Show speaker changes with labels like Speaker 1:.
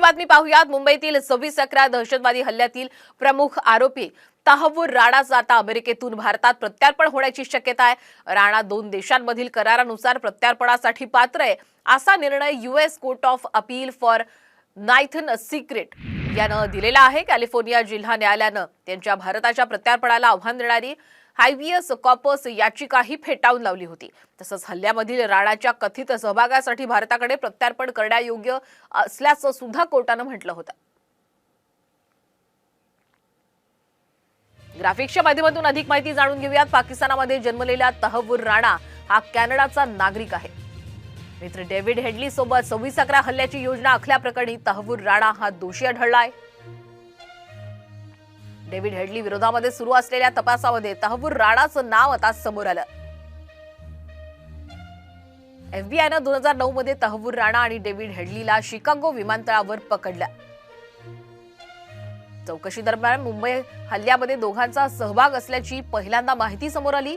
Speaker 1: मोठी बातमी पाहूयात. मुंबईतील सव्वीस अकरा दहशतवादी हल्ल्यातील प्रमुख आरोपी तहवूर राणाचं आता अमेरिकेतून भारतात प्रत्यार्पण होण्याची शक्यता आहे. राणा दोन देशांमधील करारानुसार प्रत्यार्पणासाठी पात्र आहे असा निर्णय US court of appeal for Nathan Secret यानं दिलेला आहे. कॅलिफोर्निया जिल्हा न्यायालयानं त्यांच्या भारताच्या प्रत्यार्पणाला आव्हान देणारी हायवियस कॉपस याचिकाही फेटाळून लावली होती. तसंच हल्ल्यामधील राणाच्या कथित सहभागासाठी भारताकडे प्रत्यार्पण करण्यायोग्य असल्याचं सुद्धा कोर्टानं म्हटलं होतं. ग्राफिक्सच्या माध्यमातून अधिक माहिती जाणून घेऊयात. पाकिस्तानामध्ये जन्मलेला तहवूर राणा हा कॅनडाचा नागरिक आहे. मित्र डेव्हिड हेडली सोबत सव्वीस अकरा हल्ल्याची योजना आखल्याप्रकरणी तहवूर राणा हा दोषी आढळलाय. डेव्हिड हेडली विरोधामध्ये सुरू असलेल्या तपासामध्ये तहवूर राणाचं नाव आता समोर आलं. एफबीआयनं दोन हजार नऊ मध्ये तहवूर राणा आणि डेव्हिड हेडलीला शिकागो विमानतळावर पकडलं. चौकशी दरम्यान मुंबई हल्ल्यामध्ये दोघांचा सहभाग असल्याची पहिल्यांदा माहिती समोर आली.